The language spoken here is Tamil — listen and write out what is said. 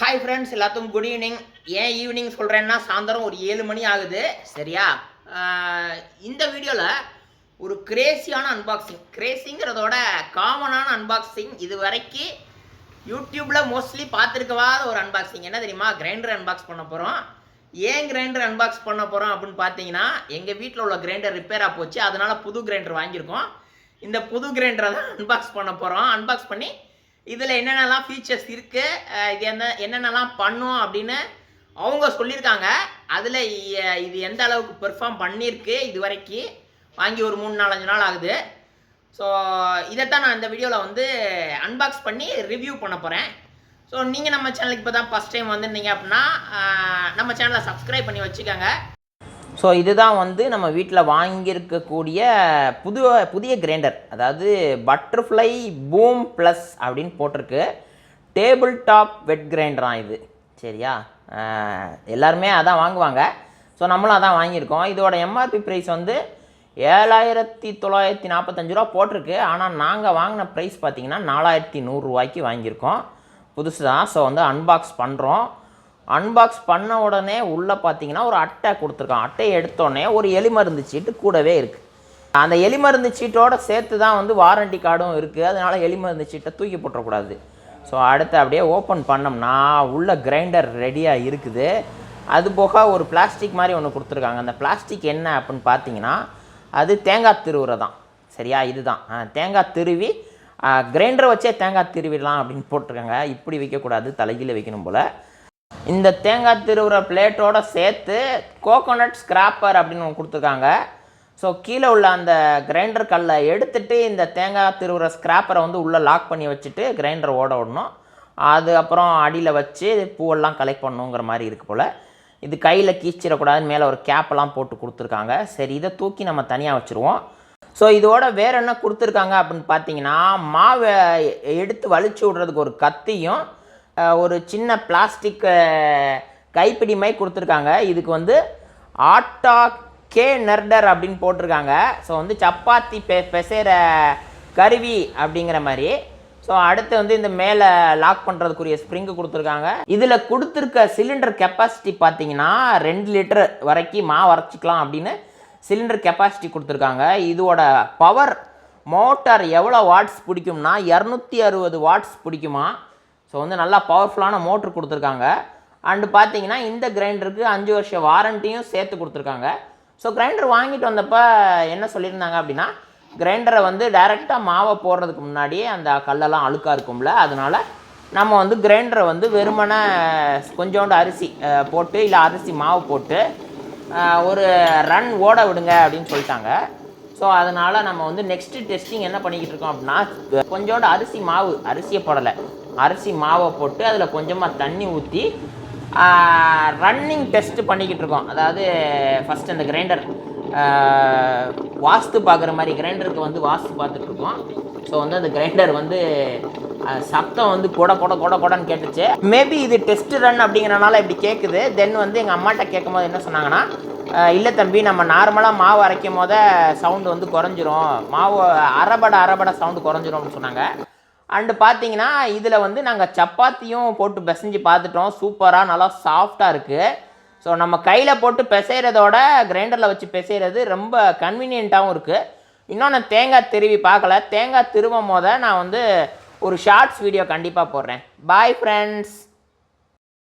ஹாய் ஃப்ரெண்ட்ஸ் எல்லாத்துக்கும் குட் ஈவினிங் ஏன் ஈவினிங் சொல்கிறேன்னா சாயந்தரம் ஒரு ஏழு மணி ஆகுது. சரியா? இந்த வீடியோவில் ஒரு கிரேசியான அன்பாக்சிங் கிரேசிங்கிறதோட காமனான அன்பாக்சிங் இது வரைக்கும் யூடியூப்பில் மோஸ்ட்லி பார்த்துருக்கவாத ஒரு அன்பாக்சிங் என்ன தெரியுமா? கிரைண்டர் அன்பாக்ஸ் பண்ண போகிறோம் ஏன் கிரைண்டர் அன்பாக்ஸ் பண்ண போகிறோம் அப்படின்னு பார்த்தீங்கன்னா எங்கள் வீட்டில் உள்ள கிரைண்டர் ரிப்பேராக போச்சு. அதனால் புது கிரைண்டர் வாங்கியிருக்கோம். இந்த புது கிரைண்டரை தான் அன்பாக்ஸ் பண்ண போகிறோம் அன்பாக்ஸ் பண்ணி இதில் என்னென்னலாம் ஃபீச்சர்ஸ் இருக்குது இது என்ன என்னென்னலாம் பண்ணும் அப்படின்னு அவங்க சொல்லியிருக்காங்க. அதில் இது எந்த அளவுக்கு பெர்ஃபார்ம் பண்ணியிருக்கு இது வரைக்கும் வாங்கி ஒரு மூணு நாலஞ்சு நாள் ஆகுது. ஸோ இதைத்தான் நான் இந்த வீடியோவில் வந்து அன்பாக்ஸ் பண்ணி ரிவ்யூ பண்ண போகிறேன் ஸோ நீங்கள் நம்ம சேனலுக்கு இப்போ தான் ஃபஸ்ட் டைம் வந்திருந்தீங்க அப்படின்னா நம்ம சேனலை சப்ஸ்கிரைப் பண்ணி வச்சுக்கோங்க. ஸோ இதுதான் வந்து நம்ம வீட்டில் வாங்கியிருக்கக்கூடிய புது புதிய கிரைண்டர் அதாவது பட்டர்ஃப்ளை பூம் ப்ளஸ் அப்படின்னு போட்டிருக்கு. டேபிள் டாப் வெட் கிரைண்டரான் இது. சரியா? எல்லாருமே அதான் வாங்குவாங்க. ஸோ நம்மளும் அதான் வாங்கியிருக்கோம். இதோட எம்ஆர்பி ப்ரைஸ் வந்து ஏழாயிரத்தி தொள்ளாயிரத்தி நாற்பத்தஞ்சு ரூபா போட்டிருக்கு. ஆனால் நாங்கள் வாங்கின ப்ரைஸ் பார்த்தீங்கன்னா நாலாயிரத்தி நூறுரூவாய்க்கு வாங்கியிருக்கோம். புதுசு தான் ஸோ வந்து அன்பாக்ஸ் பண்ணுறோம் அன்பாக்ஸ் பண்ண உடனே உள்ளே பார்த்தீங்கன்னா ஒரு அட்டை கொடுத்துருக்கான் அட்டையை எடுத்தோடனே ஒரு எலிமருந்து சீட்டு கூடவே இருக்குது அந்த எலிமருந்து சீட்டோட சேர்த்து தான் வந்து வாரண்டி கார்டும் இருக்குது அதனால் எலிமருந்து சீட்டை தூக்கி போட்டுறக்கூடாது. ஸோ அடுத்து அப்படியே ஓப்பன் பண்ணோம்னா உள்ள கிரைண்டர் ரெடியாக இருக்குது. அது போக ஒரு பிளாஸ்டிக் மாதிரி ஒன்று கொடுத்துருக்காங்க. அந்த பிளாஸ்டிக் என்ன அப்படின்னு பார்த்தீங்கன்னா அது தேங்காய் திருவுரை தான். சரியா? இதுதான். தேங்காய் திருவி கிரைண்டரை வச்சே தேங்காய் திருவிடலாம் அப்படின்னு போட்டிருக்காங்க. இப்படி வைக்கக்கூடாது. தலைகீழ வைக்கணும் போல். இந்த தேங்காய் திருவுற பிளேட்டோடு சேர்த்து கோகோனட் ஸ்க்ராப்பர் அப்படின்னு ஒன்று கொடுத்துருக்காங்க. ஸோ கீழே உள்ள அந்த கிரைண்டர் கல்லை எடுத்துட்டு இந்த தேங்காய் திருவுற ஸ்க்ராப்பரை வந்து உள்ளே லாக் பண்ணி வச்சுட்டு கிரைண்டர் ஓட விடணும். அது அப்புறம் அடியில் வச்சு பூவெல்லாம் கலெக்ட் பண்ணணுங்கிற மாதிரி இருக்கு போல். இது கையில் கீச்சிடக்கூடாதுன்னு மேலே ஒரு கேப்பெல்லாம் போட்டு கொடுத்துருக்காங்க. சரி இதை தூக்கி நம்ம தனியாக வச்சுருவோம். ஸோ இதோட வேறு என்ன கொடுத்துருக்காங்க அப்படின்னு பார்த்தீங்கன்னா மாவை எடுத்து வலிச்சு விடுறதுக்கு ஒரு கத்தியும் ஒரு சின்ன பிளாஸ்டிக் கைப்பிடி மாதிரி கொடுத்துருக்காங்க. இதுக்கு வந்து ஆட்டா கே நெர்டர் அப்படின்னு போட்டிருக்காங்க. ஸோ வந்து சப்பாத்தி பெ பெசைகிற கருவி அப்படிங்கிற மாதிரி. ஸோ அடுத்து வந்து இந்த மேலே லாக் பண்ணுறதுக்குரிய ஸ்ப்ரிங்கு கொடுத்துருக்காங்க. இதில் கொடுத்துருக்க சிலிண்டர் கெப்பாசிட்டி பார்த்தீங்கன்னா ரெண்டு லிட்டர் வரைக்கும் மா வரைச்சிக்கலாம் அப்படின்னு சிலிண்டர் கெப்பாசிட்டி கொடுத்துருக்காங்க. இதோட பவர் மோட்டார் எவ்வளோ வாட்ஸ் பிடிக்கும்னா இரநூத்தி அறுபது வாட்ஸ் பிடிக்குமா? ஸோ வந்து நல்லா பவர்ஃபுல்லான மோட்ரு கொடுத்துருக்காங்க. அண்டு பார்த்தீங்கன்னா இந்த கிரைண்டருக்கு அஞ்சு வருஷம் வாரண்டியும் சேர்த்து கொடுத்துருக்காங்க. ஸோ கிரைண்டர் வாங்கிட்டு வந்தப்போ என்ன சொல்லியிருந்தாங்க அப்படின்னா கிரைண்டரை வந்து டைரெக்டாக மாவை போடுறதுக்கு முன்னாடியே அந்த கல்லெல்லாம் அழுக்காக இருக்கும்ல அதனால் நம்ம வந்து கிரைண்டரை வந்து வெறுமனே கொஞ்சோண்டு அரிசி போட்டு இல்லை அரிசி மாவு போட்டு ஒரு ரன் ஓட விடுங்க அப்படின்னு சொல்லிட்டாங்க. ஸோ அதனால் நம்ம வந்து நெக்ஸ்ட்டு டெஸ்டிங் என்ன பண்ணிக்கிட்டு இருக்கோம் அப்படின்னா கொஞ்சோண்டு அரிசி மாவு அரிசியை போடலை. அரிசி மாவை போட்டு அதில் கொஞ்சமாக தண்ணி ஊற்றி ரன்னிங் டெஸ்ட் பண்ணிக்கிட்டு இருக்கோம். அதாவது ஃபஸ்ட் அந்த கிரைண்டர் வாஸ்து பார்க்குற மாதிரி கிரைண்டருக்கு வந்து வாஸ்து பார்த்துட்ருக்கோம் ஸோ வந்து அந்த கிரைண்டர் வந்து சத்தம் வந்து கொட கொட கொட கொடன்னு கேட்டுச்சு. மேபி இது டெஸ்ட் ரன் அப்படிங்கிறனால இப்படி கேட்குது தென் வந்து எங்கள் அம்மாட்ட கேட்கும்போது என்ன சொன்னாங்கன்னா இல்லை தம்பி நம்ம நார்மலாக மாவு அரைக்கும் போத சவுண்டு வந்து குறைஞ்சிரும். மாவு அரைபட அரைபட சவுண்டு குறைஞ்சிரும் அப்படின்னு சொன்னாங்க. அண்டு பார்த்தீங்கன்னா இதில் வந்து நாங்கள் சப்பாத்தியும் போட்டு பிசைஞ்சு பார்த்துட்டோம் சூப்பராக நல்லா சாஃப்டாக இருக்குது ஸோ நம்ம கையில் போட்டு பிசைகிறதோட கிரைண்டரில் வச்சு பிசைகிறது ரொம்ப கன்வீனியண்ட்டாகவும் இருக்குது இன்னொன்று தேங்காய் திருவி பார்க்கல. தேங்காய் திருவும் போத நான் வந்து ஒரு ஷார்ட்ஸ் வீடியோ கண்டிப்பாக போடுறேன். Bye friends